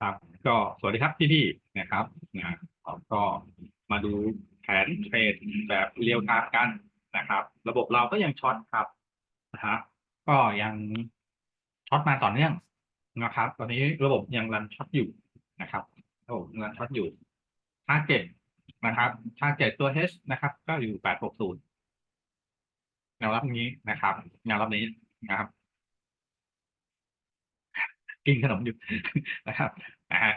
ครับ ก็สวัสดีครับพี่ๆนะครับนะเราก็มาดูแผนเทรดแบบเรียลไทม์กันนะครับ ระบบเราก็ยังช็อตครับนะฮะก็ยังช็อตมาต่อเนื่องนะครับ ตอนนี้ระบบยังรันช็อตอยู่นะครับระบบยังรันช็อตอยู่ทาเก็ตนะครับทาเก็ตตัว H นะครับ ก็อยู่860แนวรับนี้นะครับแนวรับนี้นะครับ กินขนมอยู่นะครับนะฮะ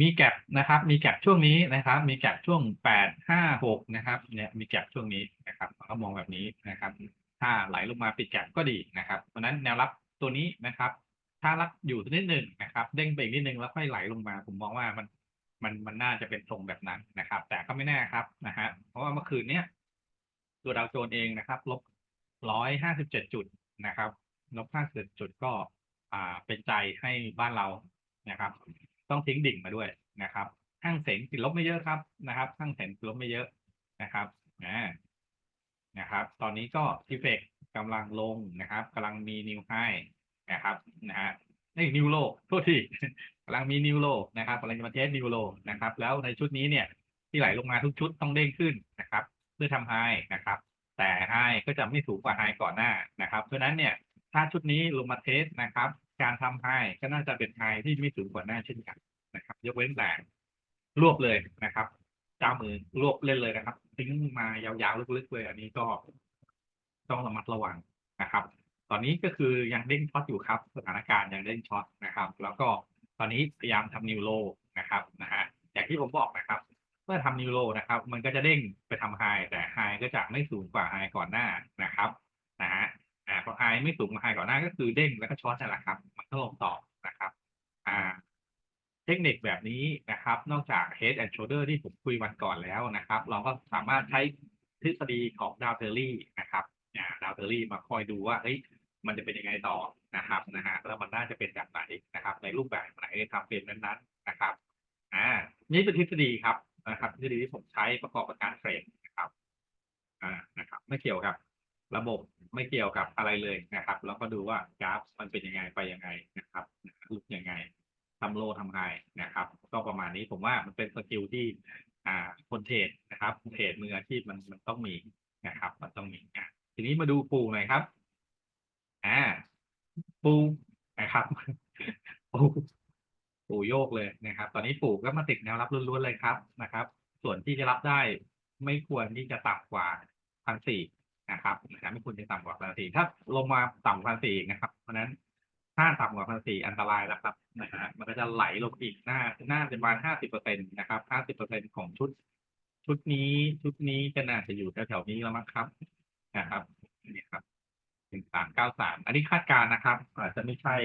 มีแก็บนะครับ มีแก็บช่วงนี้นะครับ มีแก็บช่วงแปดห้าหกนะครับเนี่ยมีแก็บช่วงนี้นะครับเราก็มองแบบนี้นะครับ ถ้าไหลลงมาปิดแก็บก็ดีนะครับ เพราะนั้นแนวรับตัวนี้นะครับ ถ้ารับอยู่นิดหนึ่งนะครับ เด้งไปอีกนิดนึงแล้วค่อยไหลลงมา ผมมองว่ามันมันมันน่าจะเป็นทรงแบบนั้นนะครับ แต่ก็ไม่แน่ครับนะฮะเพราะว่าเมื่อคืนเนี้ยตัวดาวโจนส์เองนะครับลบร้อยห้าสิบเจ็ดจุดนะครับลบห้าสิบจุดก็ อ่าเป็นใจให้บ้านเรานะครับ ต้องทิ้งดิ่งมาด้วยนะครับห้างเสงติดลบไม่เยอะครับนะครับห้างเสงติดลบไม่เยอะนะครับอ่านะครับ ตอนนี้ก็ทิเฟกกำลังลงนะครับกำลังมีนิวไฮนะครับนะฮะนี่นิวโลโทษทีกำลังมีนิวโลนะครับกำลังจะมาเทสนิวโลนะครับ แล้วในชุดนี้เนี่ย ที่ไหลลงมาทุกชุดต้องเด้งขึ้นนะครับ เพื่อทำไฮนะครับ แต่ไฮก็จะไม่สูงกว่าไฮก่อนหน้านะครับ เพราะนั้นเนี่ย ถ้าชุดนี้ลงมาเทสนะครับ การทำไฮก็น่าจะเป็นไฮที่ไม่สูงกว่าหน้าเช่นกันนะครับ ยกเว้นแต่รวบเลยนะครับเจ้ามือรวบเล่นเลยนะครับทิ้งมายาวๆลึกๆเลย อันนี้ก็ต้องระมัดระวังนะครับ ตอนนี้ก็คือยังเด้งช็อตอยู่ครับ สถานการณ์ยังเด้งช็อตนะครับ แล้วก็ตอนนี้พยายามทำนิวโลนะครับนะฮะอย่างที่ผมบอกนะครับ เมื่อทำนิวโลนะครับ มันก็จะเด้งไปทำไฮแต่ไฮก็จะไม่สูงกว่าไฮก่อนหน้านะครับ อ่าพอไฮไม่สูงกว่าไฮก่อนหน้าก็คือเด้งแล้วก็ช็อตนั่นแหละครับ มันก็ลงต่อนะครับ อ่า เทคนิคแบบนี้นะครับ นอกจาก head and shoulder ที่ผมคุยวันก่อนแล้วนะครับ เราก็สามารถใช้ทฤษฎีของดาวเทอรี่นะครับดาวเทอรี่มาคอยดูว่าเฮ้ยมันจะเป็นยังไงต่อนะครับนะฮะแล้วมันน่าจะเป็นแบบไหนนะครับ ในรูปแบบไหนทำเป็นนั้นๆนะครับอ่านี่เป็นทฤษฎีครับนะครับทฤษฎีที่ผมใช้ประกอบกับการเทรดนะครับอ่านะครับ ไม่เกี่ยวกับ ระบบไม่เกี่ยวกับอะไรเลยนะครับแล้วก็ดูว่ากราฟมันเป็นยังไงไปยังไงนะครับลุกยังไงทำโลทำไฮนะครับ ก็ประมาณนี้ผมว่ามันเป็นสกิลที่อ่าคนเทรดนะครับเทรดมืออาชีพมันมันต้องมีนะครับ มันต้องมีอะทีนี้มาดูปูหน่อยครับอ่าปูนะครับปูปูโยกเลยนะครับ ตอนนี้ปูก็มาติดแนวรับล้วนๆเลยครับนะครับ ส่วนที่จะรับได้ไม่ควรที่จะต่ำกว่าพันสี่ นะครับนะครับไม่ควรจะต่ำกว่าพันสี่ถ้าลงมาต่ำกว่าพันสี่นะครับ เพราะนั้นถ้าต่ำกว่าพันสี่อันตรายแล้วครับนะฮะมันก็จะไหลลงอีกหน้าหน้าจะประมาณห้าสิบเปอร์เซ็นต์นะครับห้าสิบเปอร์เซ็นต์ของชุด ชุดนี้ชุดนี้จะน่าจะอยู่แถวๆนี้แล้วมั้งครับนะครับนี่ครับถึงสามเก้าสามอันนี้คาดการณ์นะครับอาจจะไม่ใช่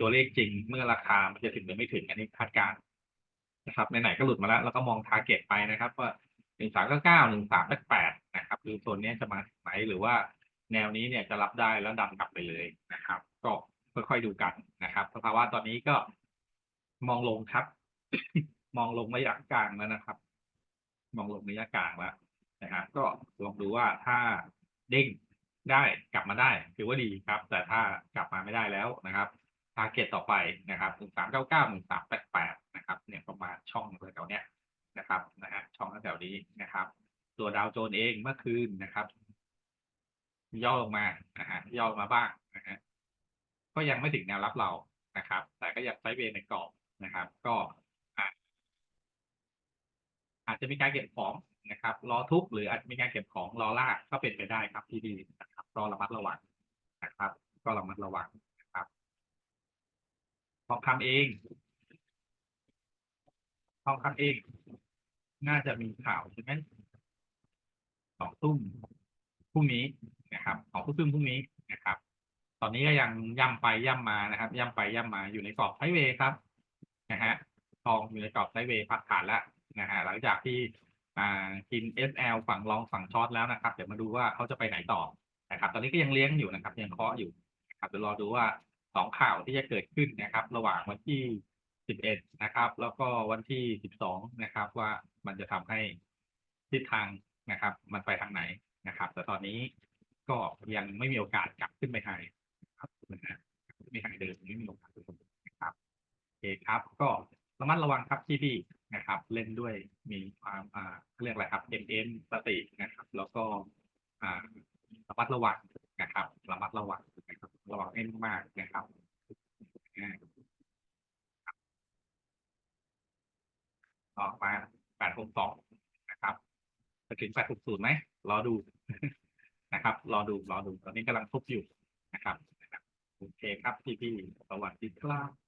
ตัวเลขจริงเมื่อราคามันจะถึงหรือไม่ถึง อันนี้คาดการณ์นะครับไหนๆก็หลุดมาแล้ว แล้วก็มองทาร์เก็ตไปนะครับ ว่าหนึ่งสามเก้าเก้าหนึ่งสามแปดแปด คือโซนนี้จะมาถึงไหมหรือว่าแนวนี้เนี่ยจะรับได้แล้วดันกลับไปเลยนะครับ ก็ค่อยๆดูกันนะครับ สภาวะตอนนี้ก็มองลงครับ มองลงระยะกลางแล้วนะครับ มองลงระยะกลางแล้วนะครับก็ลองดูว่าถ้าเด้งได้กลับมาได้ถือว่าดีครับ แต่ถ้ากลับมาไม่ได้แล้วนะครับทาร์เก็ตต่อไปนะครับหนึ่งสามเก้าเก้าหนึ่งสามแปดแปดนะครับ เนี่ยประมาณช่องแถวๆเนี้ยนะครับนะฮะช่องแถวๆนี้นะครับ ตัวดาวโจนเองเมื่อคืนนะครับ ย่อลงมานะฮะย่อลงมาบ้างนะฮะก็ยังไม่ถึงแนวรับเรานะครับ แต่ก็ยังไซเวในกรอบนะครับ ก็อาจจะมีการเก็บของนะครับ รอทุบหรืออาจจะมีการเก็บของรอลากก็เป็นไปได้ครับที่ดีนะครับก็ระมัดระวังนะครับ ก็ระมัดระวังนะครับทองคำเองทองคำเอง น่าจะมีข่าวใช่ไหม สองทุ่มพรุ่งนี้นะครับสองทุ่มพรุ่งนี้นะครับ ตอนนี้ก็ยังย่ำไปย่ำมานะครับ ย่ำไปย่ำมาอยู่ในกรอบไซเวย์ครับนะฮะทองอยู่ในกรอบไซเวย์พักฐานแล้วนะฮะหลังจากที่อ่ากิน SL ฝั่งรองฝั่งช็อตแล้วนะครับ เดี๋ยวมาดูว่าเขาจะไปไหนต่อนะครับ ตอนนี้ก็ยังเลี้ยงอยู่นะครับ ยังเคาะอยู่นะครับเดี๋ยวรอดูว่าสองข่าวที่จะเกิดขึ้นนะครับ ระหว่างวันที่11นะครับ แล้วก็วันที่12นะครับ ว่ามันจะทำให้ทิศทาง นะครับ มันไปทางไหนนะครับ แต่ตอนนี้ก็ยังไม่มีโอกาสกลับขึ้นไปไฮครับนะไม่ไฮเดิมไม่มีโอกาสนะครับโอเคครับ ก็ระมัดระวังครับพี่พี่นะครับ เล่นด้วยมีความอ่าเรียกอะไรครับเอ็นเอ็นสตินะครับ แล้วก็อ่าระมัดระวังนะครับ ระมัดระวังนะครับระวังให้มากๆนะครับอ่าต่อมาแปดหกสอง ถึงแปดหกศูนย์ไหมรอดูนะครับ รอดูรอดูตอนนี้กำลังทุบอยู่นะครับโอเคครับพี่พี่สวัสดีครับ